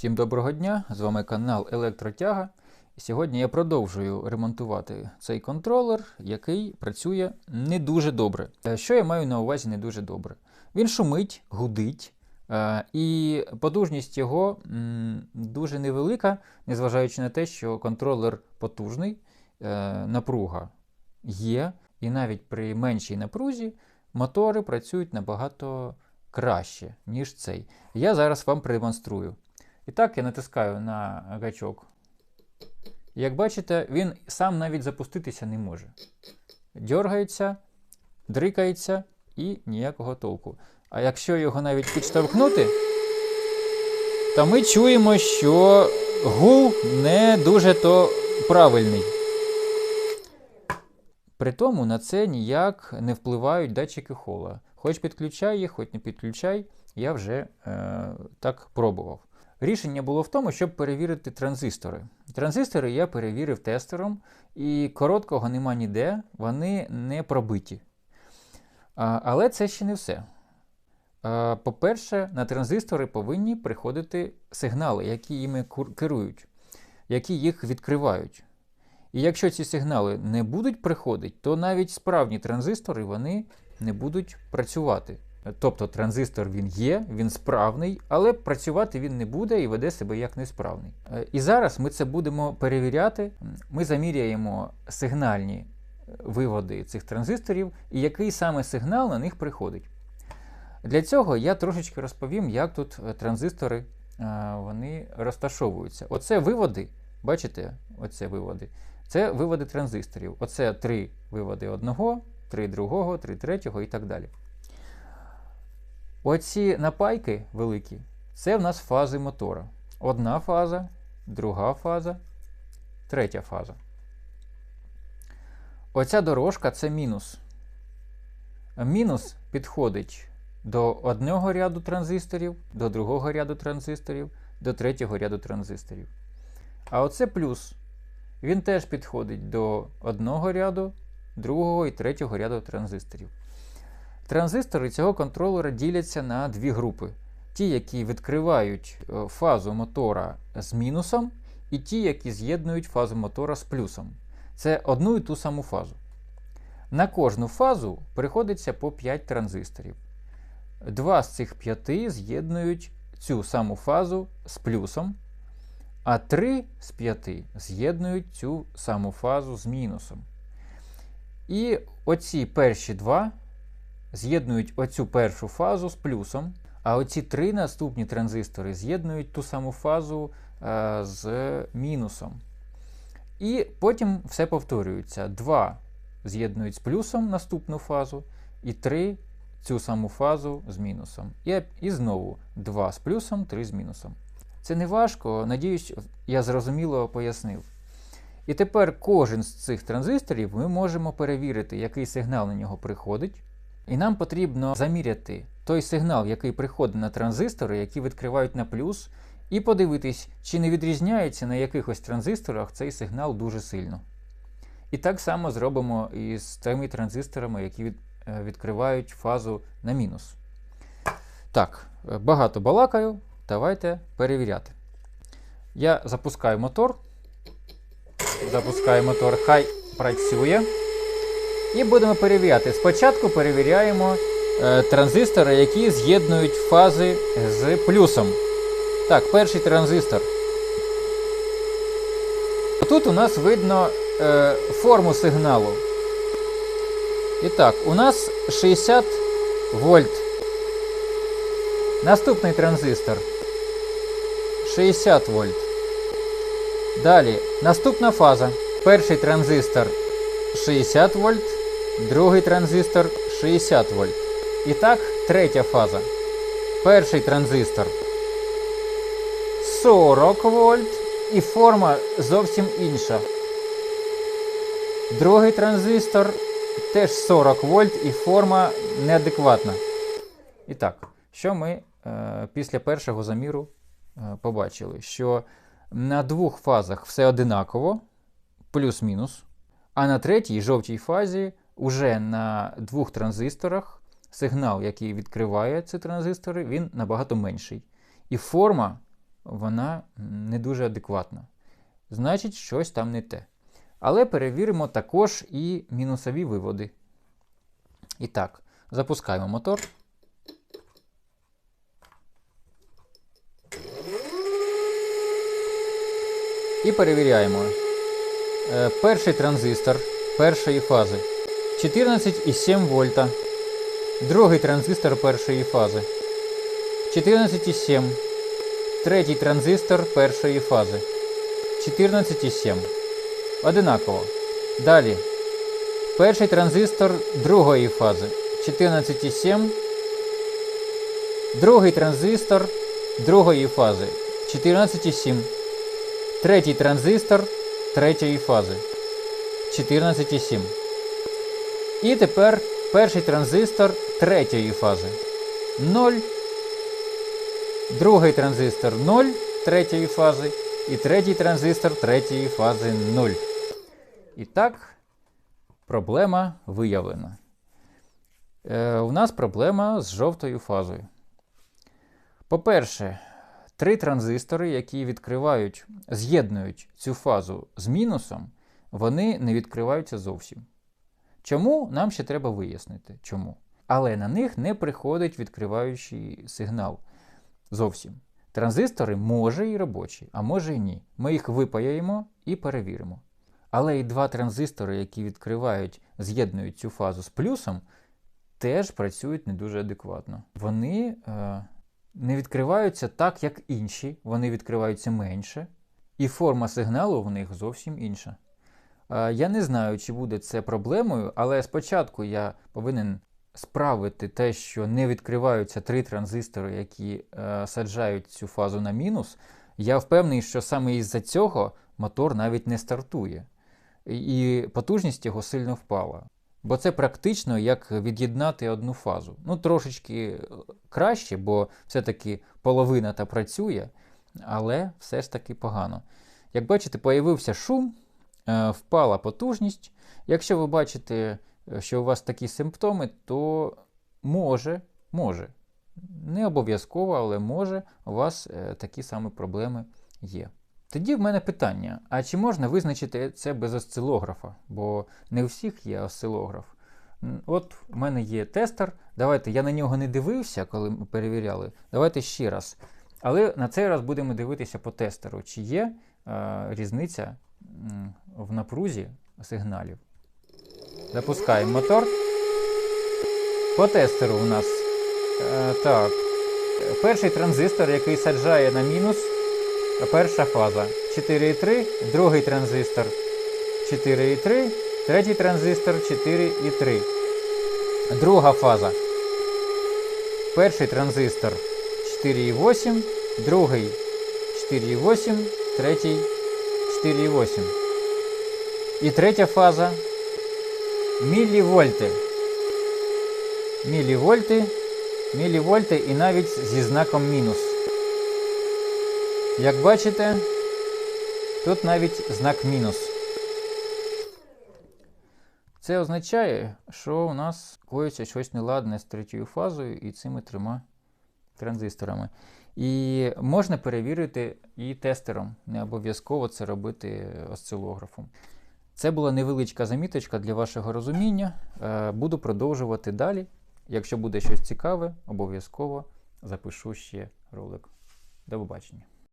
Всім доброго дня! З вами канал Електротяга. Сьогодні я продовжую ремонтувати цей контролер, який працює не дуже добре. Е, Що я маю на увазі не дуже добре? Він шумить, гудить, е, і потужність його дуже невелика, незважаючи на те, що контролер потужний, е, напруга є, і навіть при меншій напрузі мотори працюють набагато краще, ніж цей. Я зараз вам продемонструю. І так я натискаю на гачок. Як бачите, він сам навіть запуститися не може. Дергається, дрикається і ніякого толку. А якщо його навіть підштовхнути, то ми чуємо, що гул не дуже то правильний. При тому на це ніяк не впливають датчики хола. Хоч підключай їх, хоч не підключай, я вже е, так пробував. Рішення було в тому, щоб перевірити транзистори. Транзистори я перевірив тестером, і короткого нема ніде, вони не пробиті. Але це ще не все. По-перше, на транзистори повинні приходити сигнали, які їми керують, які їх відкривають. І якщо ці сигнали не будуть приходити, то навіть справні транзистори вони не будуть працювати. Тобто транзистор він є, він справний, але працювати він не буде і веде себе як несправний. Е, І зараз ми це будемо перевіряти. Ми заміряємо сигнальні виводи цих транзисторів і який саме сигнал на них приходить. Для цього я трошечки розповім, як тут е, транзистори е, вони розташовуються. Оце виводи, бачите, оце виводи. Це виводи транзисторів. Оце три виводи одного, три другого, три третього і так далі. Оці напайки великі це в нас фази мотора. Одна фаза, друга фаза, третя фаза. Оця дорожка це мінус. Мінус підходить до одного ряду транзисторів, до другого ряду транзисторів, до третього ряду транзисторів. А оце плюс. Він теж підходить до одного ряду, другого і третього ряду транзисторів. Транзистори цього контролера діляться на дві групи: ті, які відкривають е, фазу мотора з мінусом, і ті, які з'єднують фазу мотора з плюсом. Це одну і ту саму фазу. На кожну фазу приходиться по 5 транзисторів. Два з цих п'яти з'єднують цю саму фазу з плюсом, а три з п'яти з'єднують цю саму фазу з мінусом. І оці перші два з'єднують оцю першу фазу з плюсом, а оці три наступні транзистори з'єднують ту саму фазу е, з мінусом. І потім все повторюється. Два з'єднують з плюсом наступну фазу, і три цю саму фазу з мінусом. І, і знову 2 з плюсом, 3 з мінусом. Це не важко, надіюсь, я зрозуміло пояснив. І тепер кожен з цих транзисторів ми можемо перевірити, який сигнал на нього приходить. І нам потрібно заміряти той сигнал, який приходить на транзистори, які відкривають на плюс, і подивитись, чи не відрізняється на якихось транзисторах цей сигнал дуже сильно. І так само зробимо і з тими транзисторами, які е, відкривають фазу на мінус. Так, е, багато балакаю. Давайте перевіряти. Я запускаю мотор. Запускаю мотор, хай працює. І будемо перевіряти. Спочатку перевіряємо е, транзистори, які з'єднують фази з плюсом. Так, перший транзистор. Тут у нас видно е, форму сигналу. І так, у нас 60 вольт. Наступний транзистор 60 вольт. Далі наступна фаза. Перший транзистор 60 вольт, другий транзистор 60 вольт. І так, третя фаза. Перший транзистор 40 вольт і форма зовсім інша. Другий транзистор теж 40 вольт і форма неадекватна. І так, що ми е, після першого заміру е, побачили? Що на двох фазах все одинаково, плюс-мінус. А на третій жовтій фазі уже на двох транзисторах сигнал, який відкриває ці транзистори, він набагато менший. І форма вона не дуже адекватна. Значить, щось там не те. Але перевіримо також і мінусові виводи. І так, запускаємо мотор. І перевіряємо. Е, Перший транзистор першої фази 14,7 вольта. Другий транзистор першої фази 14,7. Третій транзистор першої фази 14,7. Одинаково. Далі. Перший транзистор другої фази 14,7. Другий транзистор другої фази 14,7. Третій транзистор третьої фази 14,7. І тепер перший транзистор третьої фази 0. Другий транзистор 0 третьої фази. І третій транзистор третьої фази 0. І так, проблема виявлена. Е, у нас проблема з жовтою фазою. По-перше, три транзистори, які відкривають, з'єднують цю фазу з мінусом, вони не відкриваються зовсім. Чому нам ще треба вияснити? Чому? Але на них не приходить відкриваючий сигнал зовсім. Транзистори може і робочі, а може і ні. Ми їх випаяємо і перевіримо. Але і два транзистори, які відкривають, з'єднують цю фазу з плюсом, теж працюють не дуже адекватно. Вони е, не відкриваються так, як інші, вони відкриваються менше, і форма сигналу в них зовсім інша. Е, я не знаю, чи буде це проблемою, але спочатку я повинен справити те, що не відкриваються три транзистори, які е, саджають цю фазу на мінус. Я впевнений, що саме із-за цього мотор навіть не стартує, і потужність його сильно впала. Бо це практично як від'єднати одну фазу. Ну, трошечки краще, бо все-таки половина та працює, але все ж таки погано. Як бачите, появився шум, е, впала потужність. Якщо ви бачите, е, що у вас такі симптоми, то може, може, не обов'язково, але може, у вас е, такі самі проблеми є. Тоді в мене питання: а чи можна визначити це без осцилографа? Бо не у всіх є осцилограф. От у мене є тестер. Давайте я на нього не дивився, коли ми перевіряли. Давайте ще раз. Але на цей раз будемо дивитися по тестеру, чи є е, різниця в напрузі сигналів. Запускаємо мотор. По тестеру у нас е, так. Перший транзистор, який саджає на мінус, перша фаза 4,3, другий транзистор 4,3, третій транзистор 4,3. Друга фаза. Перший транзистор 4,8, другий 4,8, третій 4,8. І третя фаза мілівольти. Мілівольти, мілівольти і навіть зі знаком мінус. Як бачите, тут навіть знак мінус. Це означає, що у нас коїться щось неладне з третьою фазою і цими трьома транзисторами. І можна перевірити і тестером. Не обов'язково це робити осцилографом. Це була невеличка заміточка для вашого розуміння. Е, Буду продовжувати далі. Якщо буде щось цікаве, обов'язково запишу ще ролик. До побачення.